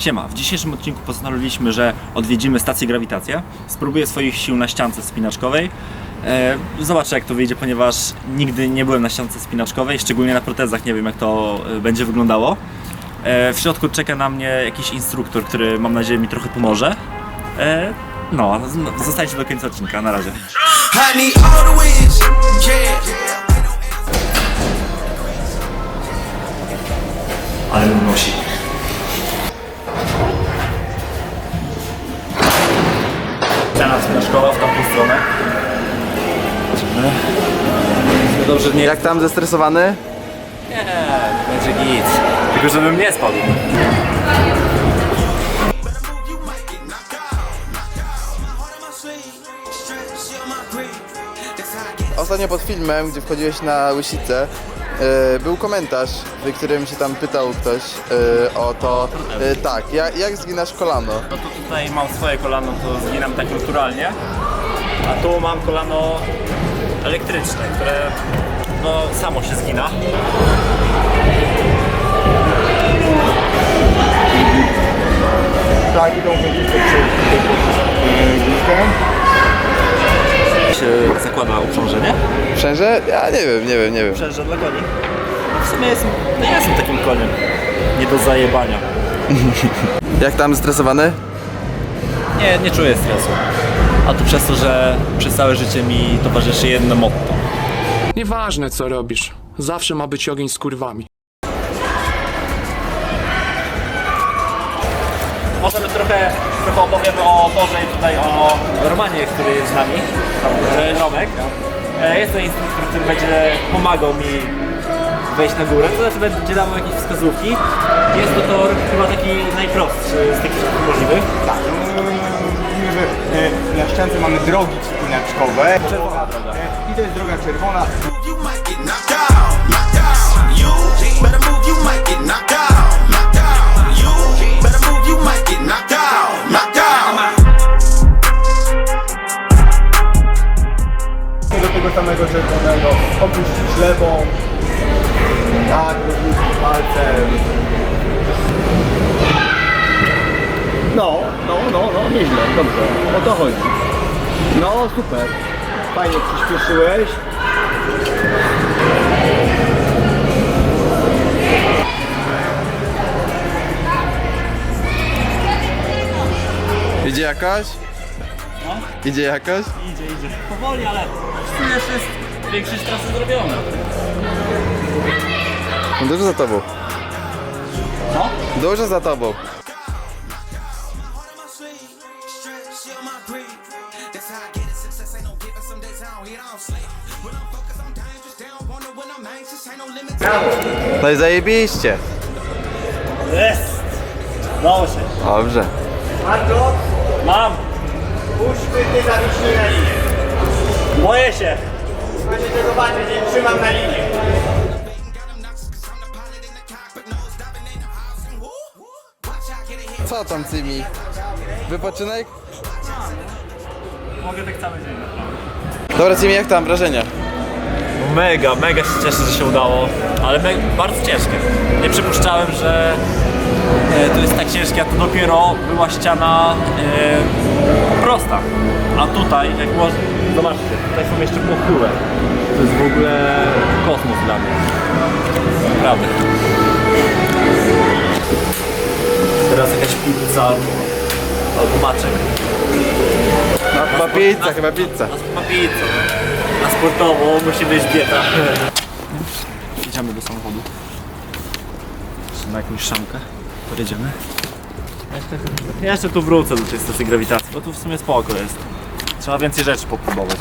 Siema, w dzisiejszym odcinku postanowiliśmy, że odwiedzimy stację Grawitacja. Spróbuję swoich sił na ściance spinaczkowej. E, zobaczę jak to wyjdzie, ponieważ nigdy nie byłem na ściance spinaczkowej, szczególnie na protezach, nie wiem jak to e, będzie wyglądało. E, w środku czeka na mnie jakiś instruktor, który mam nadzieję mi trochę pomoże. No, z- zostańcie do końca odcinka, na razie. Ale nosi. Scena spinaczkowa w tamtą stronę. Dobrze, nie Jak tam zestresowany? Nie, będzie nic. Tylko żebym nie spadł. Ostatnio pod filmem, gdzie wchodziłeś na łysicę, był komentarz, w którym się tam pytał ktoś e, o to, e, tak, jak, jak zginasz kolano? No to tutaj mam swoje kolano, to zginam tak naturalnie. A tu mam kolano elektryczne, które no samo się zgina. Tak, i Wszędzie? Ja nie wiem, nie wiem, nie wiem. Uprzęże dla koni. No w sumie jestem, no ja jestem takim koniem. Nie do zajebania. Jak tam zestresowany? Nie, nie czuję stresu. A to przez to, że przez całe życie mi towarzyszy jedno motto. Nieważne co robisz, zawsze ma być ogień z kurwami. Możemy trochę, trochę opowiemy o Boże i tutaj o Romanie, który jest z nami, Romek. E, Jest to instruktor, który będzie pomagał mi wejść na górę, to znaczy będzie dawał jakieś wskazówki. Jest to tor chyba taki najprostszy z takich wszystkich możliwych. Tak, mówimy, że e, na ściance mamy drogi wspinaczkowe. Czerwona droga. E, I to jest droga czerwona. You might get knocked out, knocked out. You better move, you might get knocked out, tego samego czerwonego opuścić lewą. Tak, rozluźnić palcem. No, no, no, no, nieźle, dobrze. O to chodzi. No, super. Fajnie przyspieszyłeś. Idzie jakoś? Idzie jakoś? Idzie, idzie. Powoli, ale tu już jest większość trasy zrobiona. No Dużo za tobą. Co? Dużo za tobą. No no. No i zajebiście. Jest! Udało się. Dobrze. Marko, Mam! Puśćmy ty zawiśnie na linię. Boję się! Macie to zobaczyć, nie trzymam na linię. Co tam Cymi? Wypoczynek? Mogę tak cały dzień. Dobra Cymi, jak tam wrażenia? Mega, mega się cieszę, że się udało, ale me- bardzo ciężkie. Nie przypuszczałem, że to jest tak ciężkie, a to dopiero była ściana e, prosta. A tutaj, jak było, zobaczcie, tutaj są jeszcze pochyłe. To jest w ogóle kosmos dla mnie. Naprawdę. Teraz jakaś pizza albo, albo maczek. No, chyba pizza, chyba pizza. Na pizzę. Na sportowo musi być dieta. Idziemy do samochodu. Na jakąś szamkę. Pojedziemy. Jeszcze tu wrócę do tej stacji grawitacji, bo tu w sumie spoko jest. Trzeba więcej rzeczy popróbować.